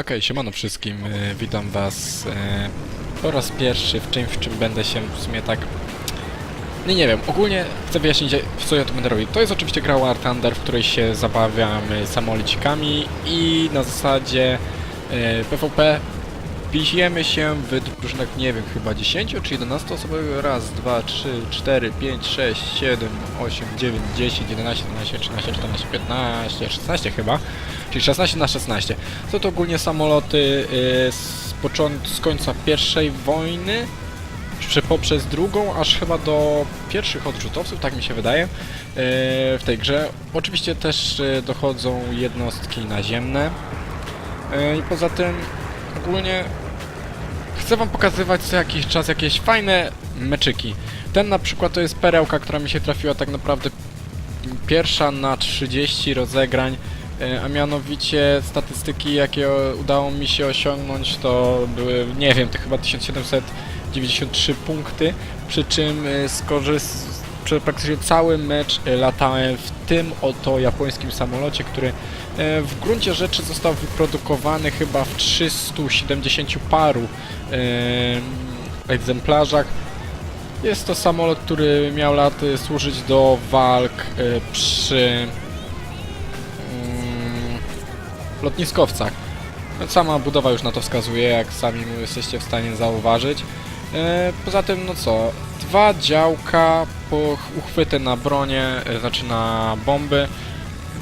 Okej, siemano wszystkim, e, witam was e, po raz pierwszy w czymś, w czym będę się w sumie tak... Nie, nie wiem, ogólnie chcę wyjaśnić, co ja tu będę robił. To jest oczywiście gra War Thunder, w której się zabawiamy samolecikami i na zasadzie e, PvP bijemy się w drużynach, nie wiem, chyba 10 czy 11 osobowych. Raz, dwa, trzy, cztery, pięć, sześć, siedem, osiem, dziewięć, dziesięć, 11, 12, 13, 14, 15, 16 chyba. Czyli 16 na 16. Są to ogólnie samoloty y, z, począt, z końca pierwszej wojny, poprzez drugą, aż chyba do pierwszych odrzutowców, tak mi się wydaje, y, w tej grze. Oczywiście też y, dochodzą jednostki naziemne. I poza tym ogólnie chcę wam pokazywać co jakiś czas jakieś fajne meczyki. Ten na przykład to jest perełka, która mi się trafiła tak naprawdę pierwsza na 30 rozegrań, e, a mianowicie statystyki jakie udało mi się osiągnąć to były, nie wiem, to chyba 1793 punkty, przy czym e, skorzys- przez praktycznie cały mecz e, latałem w tym oto japońskim samolocie, który e, w gruncie rzeczy został wyprodukowany chyba w 370 paru e, egzemplarzach. Jest to samolot, który miał lat y, służyć do walk przy mm, lotniskowcach. No, Sama budowa już na to wskazuje, jak sami jesteście w stanie zauważyć. Poza tym, no co, dwa działka, po uchwyty na bronie, e, znaczy na bomby,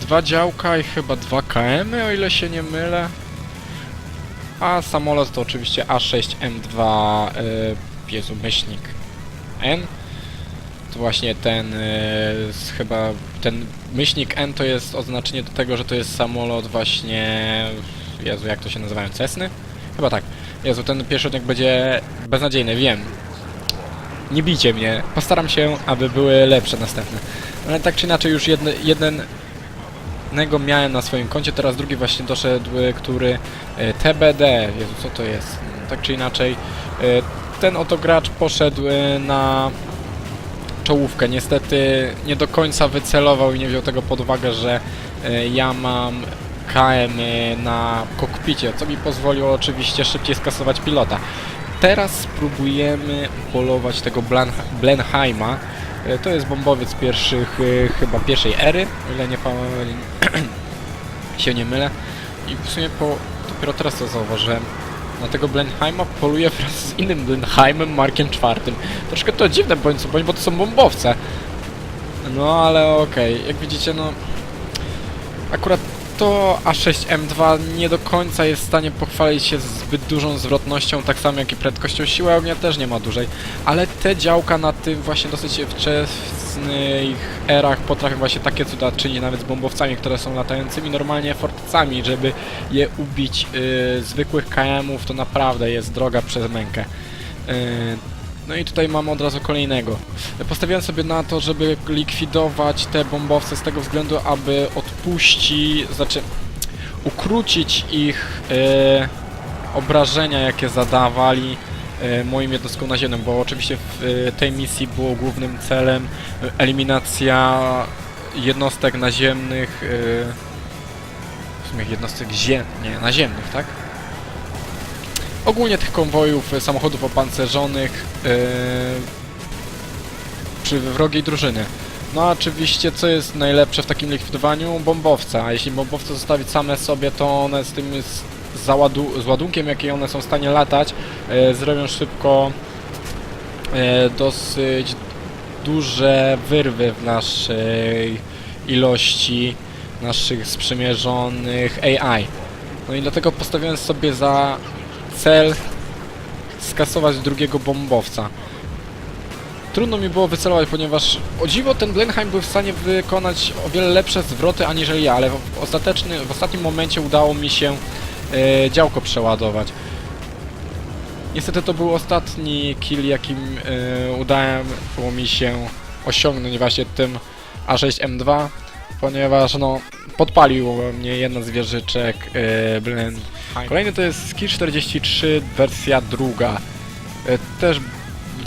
dwa działka i chyba dwa KM, o ile się nie mylę. A samolot to oczywiście A6M2, e, Jezu, myślnik N. To właśnie ten e, chyba ten myślnik N to jest oznaczenie do tego, że to jest samolot właśnie Jezu, jak to się nazywają? Cessny? Chyba tak. Jezu, ten pierwszy odcinek będzie beznadziejny, wiem. Nie bijcie mnie. Postaram się, aby były lepsze następne. Ale tak czy inaczej już jedne, jednego miałem na swoim koncie, teraz drugi właśnie doszedł, e, który e, TBD, Jezu, co to jest? Tak czy inaczej, e, ten oto gracz poszedł na czołówkę. Niestety nie do końca wycelował i nie wziął tego pod uwagę, że ja mam KM na kokpicie, co mi pozwoliło oczywiście szybciej skasować pilota. Teraz spróbujemy polować tego Blenheima. E, To jest bombowiec pierwszych, e, chyba pierwszej ery, o ile nie się nie mylę. I w sumie po, dopiero teraz to zauważyłem. Na tego Blenheima poluje wraz z innym Blenheimem, Markiem IV. Troszkę to dziwne bo to są bombowce. No ale okej, jak widzicie no... Akurat to A6M2 nie do końca jest w stanie pochwalić się zbyt dużą zwrotnością, tak samo jak i prędkością siły ognia też nie ma dużej. Ale te działka na tym właśnie dosyć wczesnych erach potrafią właśnie takie cuda czynić nawet z bombowcami, które są latającymi normalnie fortecami, żeby je ubić y, zwykłych KM-ów to naprawdę jest droga przez mękę. Y, no i tutaj mamy od razu kolejnego. Postawiłem sobie na to, żeby likwidować te bombowce z tego względu, aby odpuści, znaczy ukrócić ich e, obrażenia, jakie zadawali e, moim jednostkom naziemnym, bo oczywiście w e, tej misji było głównym celem eliminacja jednostek naziemnych, e, w sumie jednostek zie nie, naziemnych, tak? Ogólnie tych konwojów, e, samochodów opancerzonych e, przy wrogiej drużyny. No oczywiście, co jest najlepsze w takim likwidowaniu? Bombowce. A jeśli bombowce zostawić same sobie, to one z tym z, z ładunkiem, jaki one są w stanie latać, e, zrobią szybko dosyć duże wyrwy w naszej ilości naszych sprzymierzonych AI. No i dlatego postawiłem sobie za cel skasować drugiego bombowca. Trudno mi było wycelować, ponieważ o dziwo ten Blenheim był w stanie wykonać o wiele lepsze zwroty aniżeli ja, ale w, ostateczny, w ostatnim momencie udało mi się e, działko przeładować. Niestety to był ostatni kill, jakim e, udało mi się osiągnąć właśnie tym A6M2, ponieważ no podpalił mnie jedna z wieżyczek e, Blenheim. Kolejny to jest Ski 43 wersja druga. E, też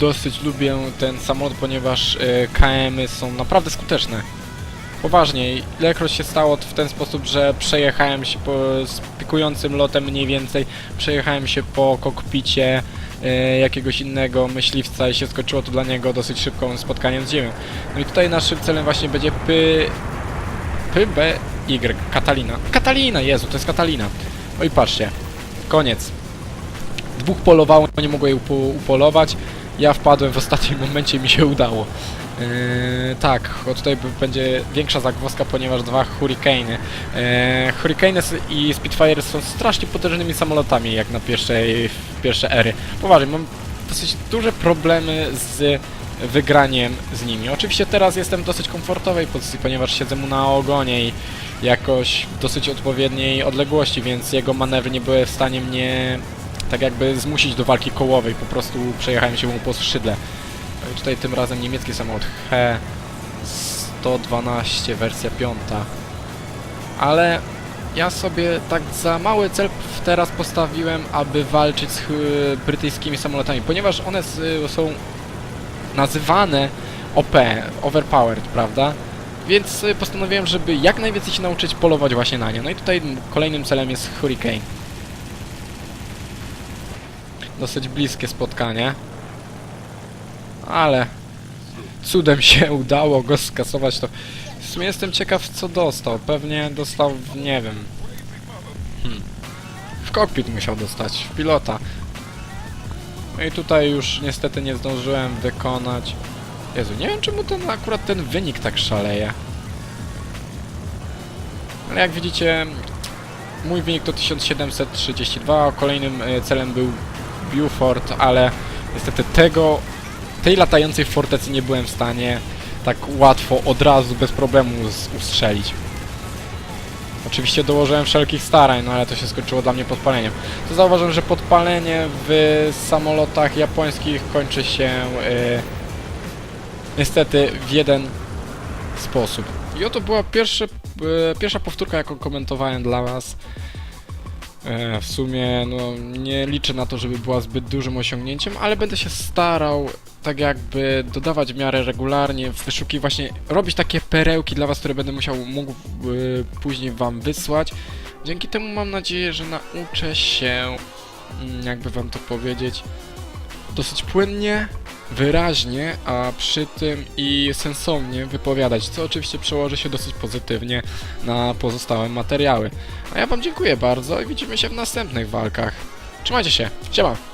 dosyć lubię ten samolot, ponieważ e, KM-y są naprawdę skuteczne. Poważnie, ilekroć się stało w ten sposób, że przejechałem się po, z pikującym lotem mniej więcej, przejechałem się po kokpicie jakiegoś innego myśliwca i się skończyło to dla niego dosyć szybką spotkaniem z ziemią. No i tutaj naszym celem właśnie będzie Py... PBY, Katalina. Katalina, Jezu, to jest Katalina. No i patrzcie, koniec. Dwóch polowało, nie mogło jej upo upolować. Ja wpadłem w ostatnim momencie, mi się udało. Yy, tak, tutaj będzie większa zagwozdka, ponieważ dwa Hurricane. Yy, i Spitfire są strasznie potężnymi samolotami, jak na pierwszej, pierwsze ery. Poważnie, mam dosyć duże problemy z wygraniem z nimi. Oczywiście teraz jestem w dosyć komfortowej pozycji, ponieważ siedzę mu na ogonie i jakoś w dosyć odpowiedniej odległości, więc jego manewry nie były w stanie mnie tak jakby zmusić do walki kołowej, po prostu przejechałem się mu po skrzydle. No tutaj tym razem niemiecki samolot He-112, wersja piąta. Ale ja sobie tak za mały cel teraz postawiłem, aby walczyć z brytyjskimi samolotami, ponieważ one są nazywane OP, overpowered, prawda? Więc postanowiłem, żeby jak najwięcej się nauczyć polować właśnie na nie. No i tutaj kolejnym celem jest Hurricane. Dosyć bliskie spotkanie. Ale cudem się udało go skasować to. W sumie jestem ciekaw co dostał. Pewnie dostał, nie wiem. Hmm. W kokpit musiał dostać, w pilota. No i tutaj już niestety nie zdążyłem wykonać. Jezu, nie wiem czemu ten akurat ten wynik tak szaleje. Ale jak widzicie, mój wynik to 1732, kolejnym e, celem był Beaufort, ale niestety tego, tej latającej fortecy nie byłem w stanie tak łatwo, od razu, bez problemu ustrzelić. Oczywiście dołożyłem wszelkich starań, no ale to się skończyło dla mnie podpaleniem. To zauważyłem, że podpalenie w samolotach japońskich kończy się e, niestety w jeden sposób. I oto była pierwsze, e, pierwsza powtórka, jaką komentowałem dla Was. E, w sumie no, nie liczę na to, żeby była zbyt dużym osiągnięciem, ale będę się starał tak jakby dodawać w miarę regularnie, wyszukiwać właśnie, robić takie perełki dla Was, które będę musiał, mógł e, później Wam wysłać. Dzięki temu mam nadzieję, że nauczę się, mm, jakby Wam to powiedzieć, dosyć płynnie, wyraźnie, a przy tym i sensownie wypowiadać, co oczywiście przełoży się dosyć pozytywnie na pozostałe materiały. A ja Wam dziękuję bardzo i widzimy się w następnych walkach. Trzymajcie się, siema!